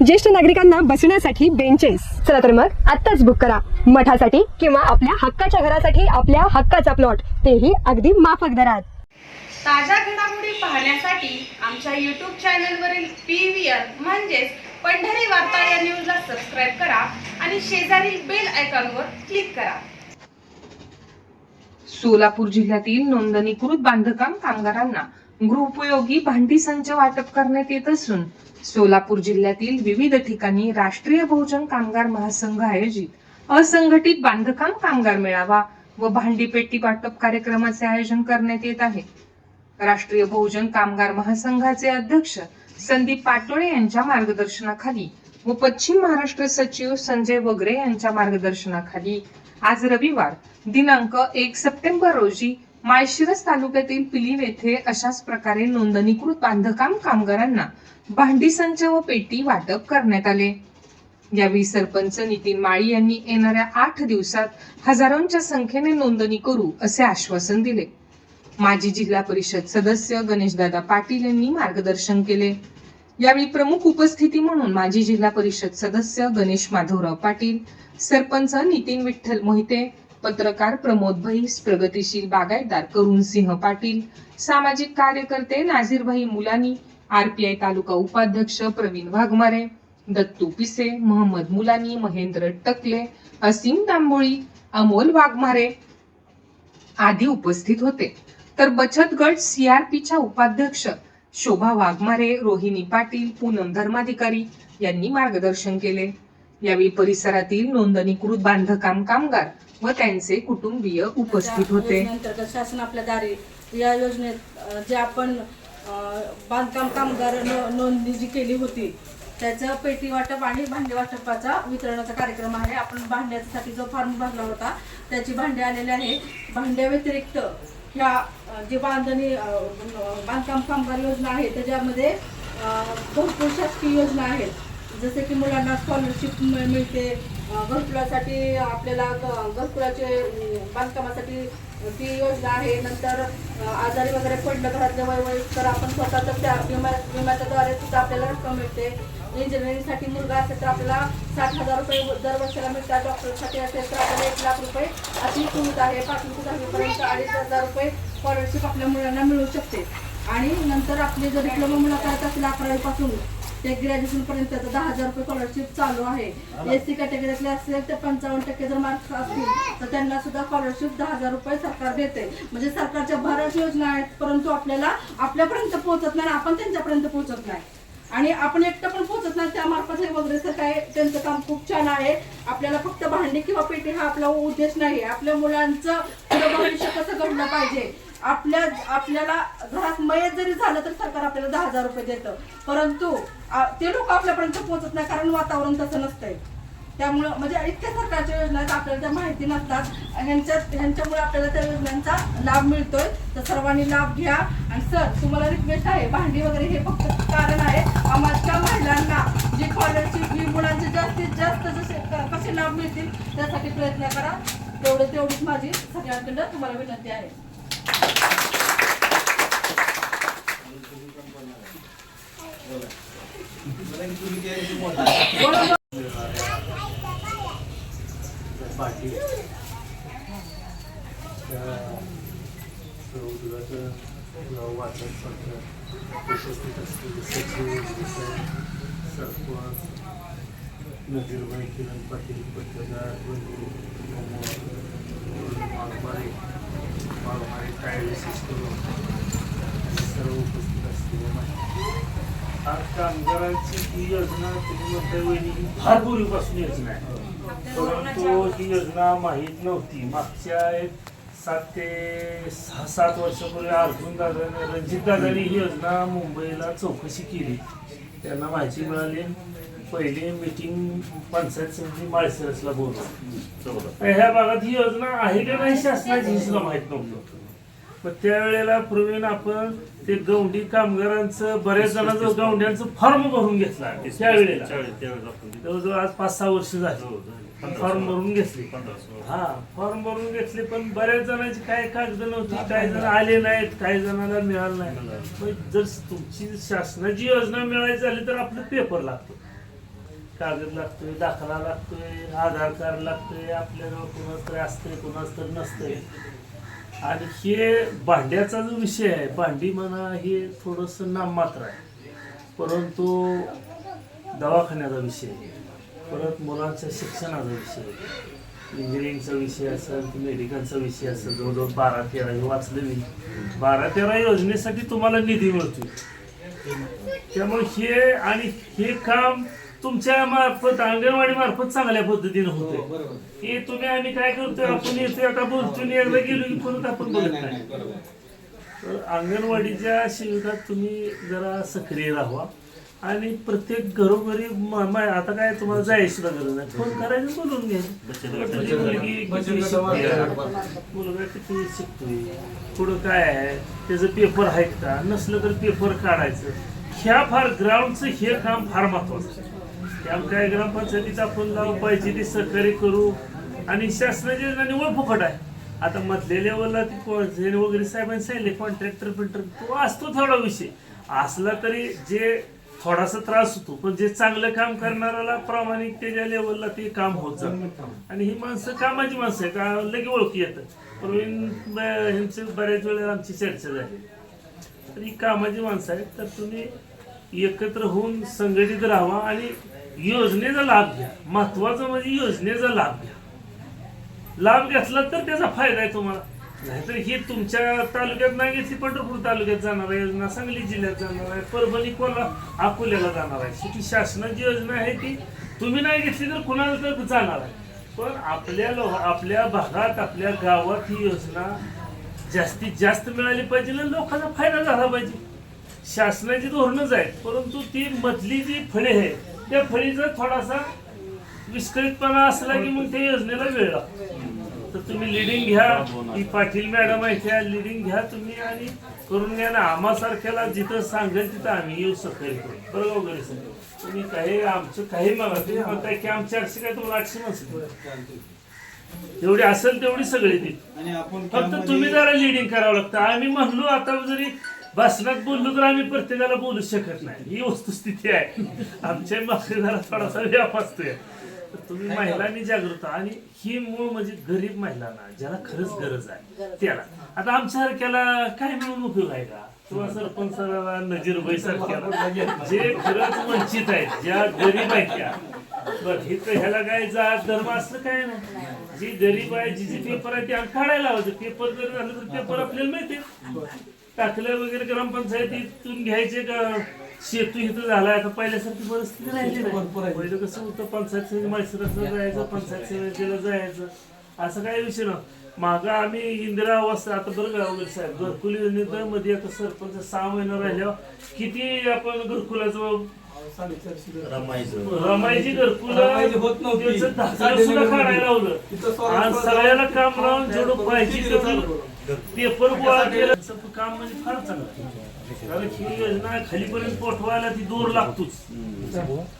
ज्येष्ठ नागरिकांना बसण्यासाठी बेंचेस चला तर मग आत्ताच बुक करा. मठासाठी किंवा आपल्या हक्काच्या घरासाठी आपल्या हक्काचा प्लॉट तेही अगदी माफक दरात. ताज्या घडामोडी पाहण्यासाठी आमच्या यूट्यूब चॅनलवरील पी व्ही आर म्हणजेच पंढरी वार्ता या न्यूजला सबस्क्राईब करा आणि शेजारील बेल आयकॉनवर क्लिक करा. सोलापूर जिल्ह्यातील नोंदणीकृत बांधकाम कामगारांना गृहोपयोगी भांडी संच वाटप करण्यात येत असून सोलापूर जिल्ह्यातील विविध ठिकाणी राष्ट्रीय बहुजन कामगार महासंघ आयोजित असंघटित बांधकाम कामगार मेळावा व भांडी पेटी वाटप कार्यक्रमाचे आयोजन करण्यात येत आहे. राष्ट्रीय बहुजन कामगार महासंघाचे अध्यक्ष संदीप पाटोळे यांच्या मार्गदर्शनाखाली व पश्चिम महाराष्ट्र सचिव संजय वगरे यांच्या मार्गदर्शनाखाली आज रविवार दिनांक एक सप्टेंबर रोजी माळशिरस तालुक्यातील पिलीव येथे अशाच प्रकारे नोंदणीकृत बांधकाम कामगारांना भांडी संच व पेटी वाटप करण्यात आले. यावेळी सरपंच नितीन माळी यांनी येणाऱ्या आठ दिवसात हजारोंच्या संख्येने नोंदणी करू असे आश्वासन दिले. माजी जिल्हा परिषद सदस्य गणेशदादा पाटील यांनी मार्गदर्शन केले. यावेळी प्रमुख उपस्थिती म्हणून माजी जिल्हा परिषद सदस्य गणेश माधवराव पाटील सरपंच नितीन विठ्ठल मोहिते पत्रकार प्रमोद भैस प्रगतीशील बागायतदार करुण सिंह पाटील सामाजिक कार्यकर्ते नाझीरभाई मुलानी आरपीआय तालुका उपाध्यक्ष प्रवीण वाघमारे दत्तू पिसे मोहम्मद मुलानी महेंद्र टकले असीम तांबोळी अमोल वाघमारे आदी उपस्थित होते. तर बचत गट सीआरपीच्या उपाध्यक्ष शोभा वाघमारे रोहिणी पाटील पूनम धर्माधिकारी यांनी मार्गदर्शन केले. यावेळी परिसरातील नोंदणीकृत बांधकाम कामगार व त्यांचे कुटुंबीय उपस्थित होते. योजनेअंतर्गत शासन आपल्या दारी या योजनेत जे आपण बांधकाम कामगार नोंदणी जी केली होती त्याचं पेटी वाटप आणि भांडे वाटपाचा वितरणाचा कार्यक्रम आहे. आपण भांड्यासाठी जो फॉर्म भरला होता त्याची भांडे आलेले आहे. भांड्या व्यतिरिक्त ह्या जे बांधणी बांधकाम कामगार योजना आहे त्याच्यामध्ये भरपूर शासकीय योजना आहेत. जसे की मुलांना स्कॉलरशिप मिळते. घरकुलासाठी आपल्याला ग- घरकुलाचे बांधकामासाठी ती योजना आहे. नंतर आजारी वगैरे पडलं घरातले तर आपण स्वतःच त्या विमा विम्याच्याद्वारे सुद्धा आपल्याला रक्कम मिळते इंजिनिअरिंगसाठी मुलगा असेल तर आपल्याला साठ हजार रुपये दर वर्षाला मिळतात. डॉक्टरसाठी असेल तर आपल्याला एक लाख रुपये अशी सुविधा आहे. पाचवी ते दहावीपर्यंत अडीच हजार रुपये स्कॉलरशिप आपल्या मुलांना मिळू शकते. आणि नंतर आपले जर डिप्लोमा मुलं असेल अकरावीपासून ते ग्रॅज्युएशन पर्यंत दहा हजार रुपये स्कॉलरशिप चालू आहे. एस सी कॅटेगरीतले असेल तर पंचावन्न टक्के जर मार्क्स असतील तर त्यांना सुद्धा स्कॉलरशिप दहा हजार रुपये सरकार देते. म्हणजे सरकारच्या बऱ्याच योजना आहेत परंतु आपल्याला आपल्यापर्यंत पोहोचत नाही आपण त्यांच्यापर्यंत पोहोचत नाही. आणि आपण एकटं पण पोहोचत नाही त्यामार्फत हे वगैरे काय त्यांचं काम खूप छान आहे. आपल्याला फक्त भांडी किंवा पेटी हा आपला उद्देश नाही. आपल्या मुलांचं भविष्य कसं घडलं पाहिजे? आपल्या आपल्याला घरात मयत जरी झालं तर सरकार आपल्याला दहा हजार रुपये देतं. परंतु ते लोक आपल्यापर्यंत पोहोचत नाही कारण वातावरण तसं नसतंय. त्यामुळं म्हणजे इतक्या सरकारच्या योजना आहेत आपल्याला त्या माहिती नसतात. ह्यांच्या ह्यांच्यामुळे आपल्याला त्या योजनांचा लाभ मिळतोय. तर सर्वांनी लाभ घ्या. आणि सर तुम्हाला रिक्वेस्ट आहे भांडी वगैरे हे फक्त कारण आहे. आम्हाला महिलांना जी स्कॉलरशिप जी मुलांचे जास्तीत जास्त जसे कसे लाभ मिळतील त्यासाठी प्रयत्न करा. तेवढे तेवढीच माझी सगळ्यांकडं तुम्हाला विनंती आहे. बाकी उद्गाचं वाचन पत्र उपस्थित असलेले सचिव विषय सरपंच नजीरभाई किरण पाटील पत्रकार बंधू माळमारे माळमारे काय सर्व उपस्थित असलेले माहिती कामगारांची ही योजना तुम्ही म्हणता वहिनी फार पूर्वीपासून योजना आहे. परंतु ही योजना माहीत नव्हती. मागच्या एक सात ते सहा सात वर्षापूर्वी अर्जुन दादा रणजित दादानी ही योजना मुंबईला चौकशी केली. त्यांना माहिती मिळाली. पहिली मीटिंग पंचायत समिती माळशिरसला बोलवली. ह्या भागात ही योजना आहे का नाही शासनाची ही सुद्धा माहीत नव्हतं. मग त्यावेळेला प्रवीण आपण ते गौंडी कामगारांचं बऱ्याच जणांचं गौंड्यांचं फॉर्म भरून घेतला त्यावेळेला. जवळजवळ आज पाच सहा वर्ष झाली. फॉर्म भरून घेतले. हा फॉर्म भरून घेतले पण बऱ्याच जणांची काय कागद नव्हती काही जण आले नाहीत काही जणांना मिळालं नाही. जर तुमची शासनाची योजना मिळायची झाली तर आपलं पेपर लागतो. कागद लागतोय दाखला लागतोय आधार कार्ड लागतोय आपल्याजवळ कुणाच तरी असतंय कुणाच तर नसतंय. आणि हे भांड्याचा जो विषय आहे भांडी म्हणा हे थोडंसं नाममात्र आहे. परंतु दवाखान्याचा विषय परत मुलांच्या शिक्षणाचा विषय इंजिनिअरिंगचा विषय असेल की मेडिकलचा विषय असेल जवळजवळ बारा तेरा हे वाचलं मी. बारा तेरा योजनेसाठी तुम्हाला निधी मिळतो त्यामुळे हे आणि हे काम तुमच्या मार्फत अंगणवाडी मार्फत चांगल्या पद्धतीने होते हे तुम्ही आम्ही काय करतोय आपण येतोय आता बोलतोय एकदा गेलो की परत आपण बोलत नाही. तर अंगणवाडीच्या सेविकात तुम्ही जरा सक्रिय राहा आणि प्रत्येक घरोघरी म- म- आता काय तुम्हाला जायची सुद्धा गरज नाही. फोन करायचं बोलून घ्या. तुझी मुलगी किती शिकते? मुलगा किती शिकतोय? पुढं काय आहे? त्याचं पेपर आहेत का? नसलं तर पेपर काढायचं. ह्या फार ग्राउंडचं हे काम फार महत्वाचं आहे. काय ग्रामपंचायतीचं आपण लावू पाहिजे ते सहकार्य करू. आणि शासनाची योजना निवड फुकट आहे. आता मधल्या लेवलला ती वगैरे साहेबांनी सांगितले कॉन्ट्रॅक्टर पिंटर तो असतो थोडा विषय. असला तरी जे थोडासा त्रास होतो पण जे चांगलं काम करणाऱ्याला प्रामाणिकतेच्या लेवलला ते काम होत जातं. आणि ही माणसं कामाची माणसं आहे का लगे ओळखी येतं. प्रवीण ह्यांची बऱ्याच वेळेला आमची चर्चा झाली. तर ही कामाची माणसं आहेत तर तुम्ही एकत्र होऊन संघटित राहा आणि योजनेचा लाभ घ्या. महत्वाचं म्हणजे योजनेचा लाभ घ्या. लाभ घेतला तर त्याचा फायदा आहे तुम्हाला. नाहीतर ही तुमच्या तालुक्यात नाही घेतली पंढरपूर तालुक्यात जाणार आहे योजना सांगली जिल्ह्यात जाणार आहे परभणी कोणा अकोल्याला जाणार आहे. शेवटी शासनाची योजना आहे ती. तुम्ही नाही घेतली तर कुणाला तर जाणार आहे. पण आपल्या लो आपल्या भागात आपल्या गावात ही योजना जास्तीत जास्त मिळाली पाहिजे आणि लोकांना फायदा झाला पाहिजे. शासनाची धोरणच आहेत परंतु ती मधली जी फळे आहेत त्या फळीचा थोडासा विस्कळीतपणा असला की मग त्या योजनेला वेळ लागतो. तर तुम्ही लिडिंग घ्या. ती पाटील मॅडम आहे त्या लिडिंग घ्या तुम्ही आणि करून घ्या ना. आम्हासारख्याला जिथं सांगेल तिथं आम्ही येऊ करू. बरोबर वगैरे सर तुम्ही काही आमचं काही मागा तुम्ही म्हणताय की आमच्या आठशे काय तुम्हाला आठशे माणसं जेवढी असेल तेवढी सगळी ती फक्त तुम्ही जरा लिडिंग करावं लागतं. आम्ही म्हणलो आता जरी भाषणात बोललो तर आम्ही प्रत्येकाला बोलू शकत नाही. ही वस्तुस्थिती आहे. आमच्या जरा थोडासा व्याप असतोय. तुम्ही महिलांनी जागृत. आणि ही मूळ म्हणजे गरीब महिलांना ज्याला खरंच गरज आहे त्याला. आता आमच्यासारख्याला काय मिळून उपयोग आहे का? किंवा सरपंचाला नजीरबाई सारख्याला जे खरंच वंचित आहेत ज्या गरीब आहेत त्या. बरं हे तर ह्याला काय जात धर्म असलं काय नाही. जी गरीब आहे जी जी पेपर आहे ते आम्ही काढायला लावायचं पेपर जर झालं तर पेपर आपल्याला मिळते टाकलं वगैरे ग्रामपंचायतीतून घ्यायचे का? शेतू इथं झाला आता पहिल्यासारखी परिस्थिती राहिली नाही. पहिलं कसं होतं पंचायत समिती जायचं पंचायत समितीला जायचं असं काही विषय ना मागं आम्ही इंदिरा आवास आता बरं का साहेब घरकुल योजनेमध्ये आता सरपंच सहा महिना राहिल्यावर किती आपण घरकुलाचं रमायची घरकुल रमायची होत नव्हती. त्याचं दहा सुद्धा काढायला लावलं. तिथं स्वागत आणि करताना सगळ्याला काम लावून जेवढं पाहिजे तेवढं पेपर गोळा केलं तसं काम म्हणजे फार चांगलं. कारण ही योजना खालीपर्यंत पोठवायला ती दूर लागतोच.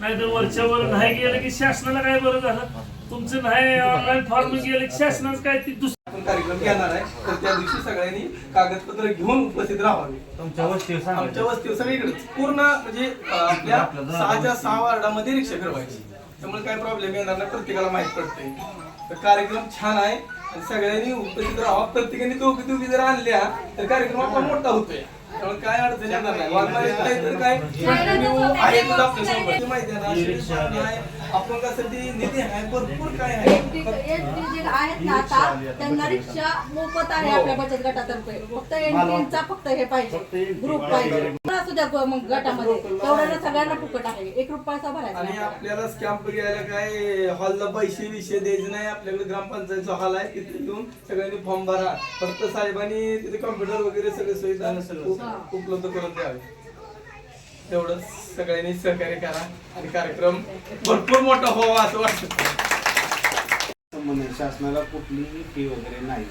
नाहीतर वरच्यावर नाही गेलं की शासनाला काय बरं झालं? तुमचं नाही ऑनलाईन फॉर्म गेलं की शासनाचं काय? ती दुसरं आपण कार्यक्रम घेणार आहे. तर त्या दिवशी सगळ्यांनी कागदपत्र घेऊन उपस्थित राहावे. तुमच्या वस्तीवर सांगा. आमच्या वस्तीवर सगळीकडे पूर्ण म्हणजे अं, आपल्या सहाच्या सहा वार्डामध्ये रिक्षा फिरवायची. त्यामुळे काय प्रॉब्लेम येणार नाही प्रत्येकाला माहीत पडते. तर कार्यक्रम छान आहे आणि सगळ्यांनी उपस्थित राहावा. प्रत्येकाने दोघी दोघी जर आणल्या तर कार्यक्रम आपला मोठा होतोय. त्यामुळे काय अडचण येणार नाही. वाघमारे नाही तर काय? continue आहेतच आपल्यासोबत. माहिती आहे ना आहे, अपंगासाठी निधी आहे भरपूर काय आहे. एनटी जे आहेत ना आता त्यांना रिक्षा मोफत आहे आपल्या बचत गटातर्फे. फक्त एनटीचा फक्त हे पाहिजे. ग्रुप पाहिजे. असू द्या मग गटामध्ये. तेवढ्याला सगळ्यांना फुकट आहे. एक रुपयाचा भरायचा आणि. आपल्याला स्कॅम्प घ्यायला काय हॉलला पैसे विषय द्यायचे नाही. आपल्याकडे ग्रामपंचायतचा हॉल आहे. तिथे येऊन सगळ्यांनी फॉर्म भरा. फक्त साहेबांनी तिथे कॉम्प्युटर वगैरे सगळे सुविधा उप- उपलब्ध करून द्यावे. तेवढं सगळ्यांनी सहकार्य करा आणि कार्यक्रम भरपूर मोठा व्हावा असं वाटतं. शासनाला कुठलीही फी वगैरे नाही.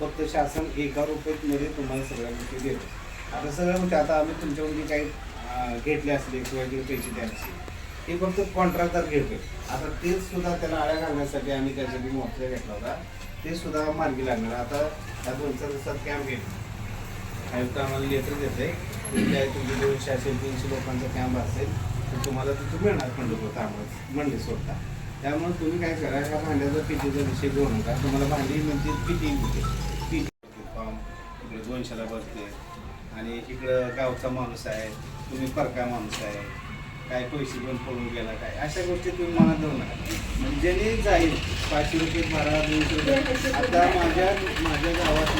फक्त शासन एका रुपयामध्ये तुम्हाला सगळ्या गोष्टी देतो. आता सगळ्या गोष्टी आता आम्ही तुमच्याकडून जे काही घेतले असले किंवा जे पैसे द्यायचे ते फक्त कॉन्ट्रॅक्टर घेतोय आता ते सुद्धा त्याला आळ्या घालण्यासाठी आम्ही त्यासाठी मोर्चा घेतला होता. ते सुद्धा मार्गी लागणार. आता या दोन चार दिवसात कॅम्प घेतो आयुक्त आम्हाला लेटर देते आहे तुमचे दोनशे असेल तीनशे लोकांचा कॅम्प असेल तर तुम्हाला तिथं मिळणार पंढरपूर तांबड म्हणले स्वतः त्यामुळे तुम्ही काय करा ह्या भांड्याचा पिटीचा विषय घेऊ नका तुम्हाला भांडी म्हणजे पिटी होते पिटी फॉर्म इकडे दोनशेला भरते. आणि इकडं गावचा माणूस आहे तुम्ही परका माणूस आहे काय पैसे पण पडून गेला काय? अशा गोष्टी तुम्ही मनात धरू नका. म्हणजे जाईल पाचशे रुपये बारा दोनशे रुपये. आता माझ्या माझ्या गावात